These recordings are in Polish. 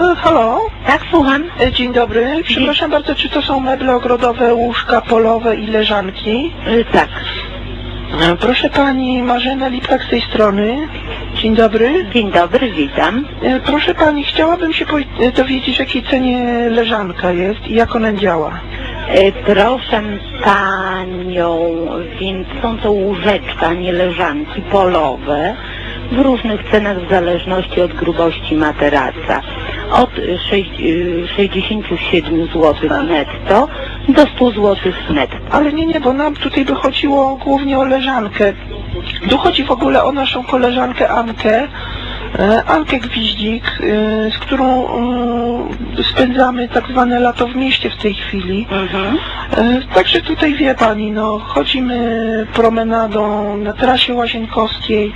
E, Halo? Tak, słucham. E, Dzień dobry. Przepraszam bardzo, czy to są meble ogrodowe, łóżka polowe i leżanki? Y, tak. E, Proszę pani Marzena Liptak z tej strony. Dzień dobry. Dzień dobry, witam. E, Proszę pani, chciałabym się e, dowiedzieć, w jakiej cenie leżanka jest i jak ona działa. Proszę panią, więc są to łóżeczka, nie leżanki polowe w różnych cenach w zależności od grubości materaca. Od y, sześć- y, 67 zł netto do 100 zł netto. Ale nie, nie, bo nam tutaj by chodziło głównie o leżankę. Tu chodzi w ogóle o naszą koleżankę Ankę. e, Ankę Gwiździk, e, z którą e, spędzamy tak zwane lato w mieście w tej chwili. Mhm. E, Także tutaj wie pani, no chodzimy promenadą na trasie łazienkowskiej,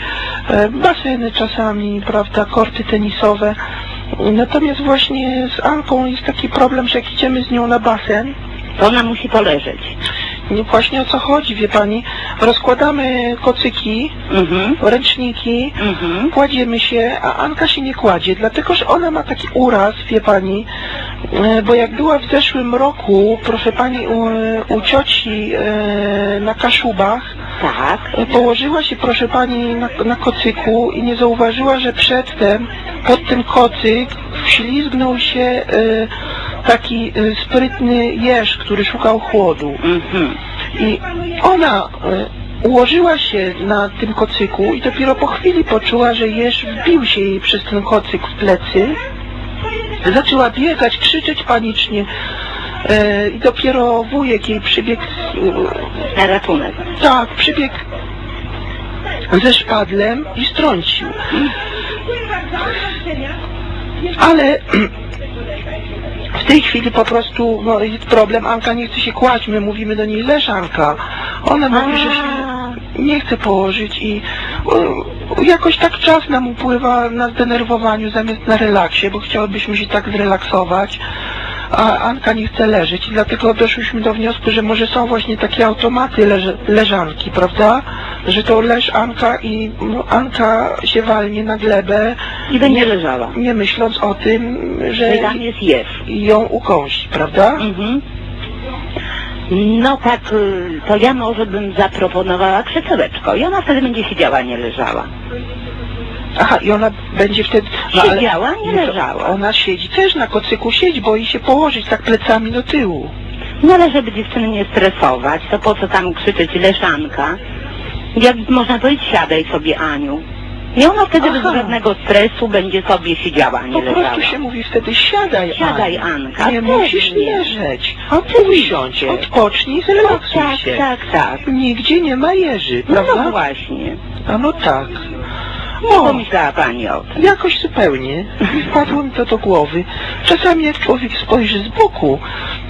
baseny czasami, prawda, korty tenisowe. Natomiast właśnie z Anką jest taki problem, że jak idziemy z nią na basen, To ona musi poleżeć. nie właśnie o co chodzi, wie pani, rozkładamy kocyki, Mhm. ręczniki, Mhm. kładziemy się, a Anka się nie kładzie, dlatego że ona ma taki uraz, wie pani, e, bo jak była w zeszłym roku, proszę pani, u, u cioci e, na Kaszubach, Tak. e, położyła się, proszę pani, na, na kocyku i nie zauważyła, że przedtem pod ten kocyk wślizgnął się e, taki e, sprytny jeż, który szukał chłodu. Mhm. I ona ułożyła się na tym kocyku i dopiero po chwili poczuła, że jeż wbił się jej przez ten kocyk w plecy. Zaczęła biegać, krzyczeć panicznie. E, I dopiero wujek jej przybiegł, Na ratunek. tak, przybiegł ze szpadlem i strącił. Ale w tej chwili po prostu no, jest problem. Anka nie chce się kłaść. My mówimy do niej leż Anka. Ona mówi, że się nie chce położyć i o, jakoś tak czas nam upływa na zdenerwowaniu zamiast na relaksie, bo chciałybyśmy się tak zrelaksować. A Anka nie chce leżeć i dlatego doszliśmy do wniosku, że może są właśnie takie automaty leże, leżanki, prawda? Że to leż Anka i no, Anka się walnie na glebę, I będzie leżała. nie myśląc o tym, że I tam jest jeż. ją ukąsi, prawda? Mhm. No tak, y, to ja może bym zaproponowała krzesełeczko i ona wtedy będzie siedziała, nie leżała. Aha, i ona będzie wtedy... Siedziała, nie to leżała. Ona siedzi też na kocyku, siedzi, boi się położyć tak plecami do tyłu. No ale żeby dziewczyny nie stresować, to po co tam krzyczeć leżanka? Jak można powiedzieć, siadaj sobie Aniu. I ona wtedy bez Aha. żadnego stresu będzie sobie siedziała, nie Po leżała. prostu się mówi wtedy siadaj, Siadaj, Aniu. Anka, Nie pewnie. musisz leżeć. Oczywiście. Usiądź, odpocznij, zrelaksuj Tak, się. tak, tak. Nigdzie nie ma jeży, No, prawda? no właśnie. A no tak. Co O, pomyślała Pani o tym? jakoś zupełnie. Wpadło mi to do głowy. Czasami jak człowiek spojrzy z boku,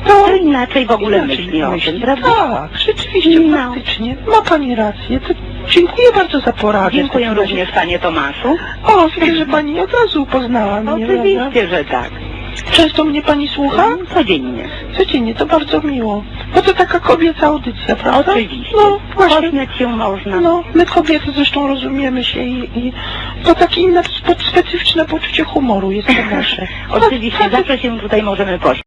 to... To inaczej w ogóle inaczej myśli o tym, prawda? Tak, rzeczywiście, No. faktycznie. Ma Pani rację. To dziękuję bardzo za poradę. w Dziękuję takim razie. również Panie Tomaszu. O, widzę, że Pani od razu upoznała mnie? Oczywiście, że tak. Często mnie Pani słucha? Codziennie. Codziennie, to bardzo miło. Bo to taka kobieca audycja, prawda? Oczywiście. No, właśnie. Poznać się można. No, my kobiety zresztą rozumiemy się i, i to takie inne spe- specyficzne poczucie humoru jest to nasze. Oczywiście, Tak, tak. zawsze się tutaj możemy pośmiać.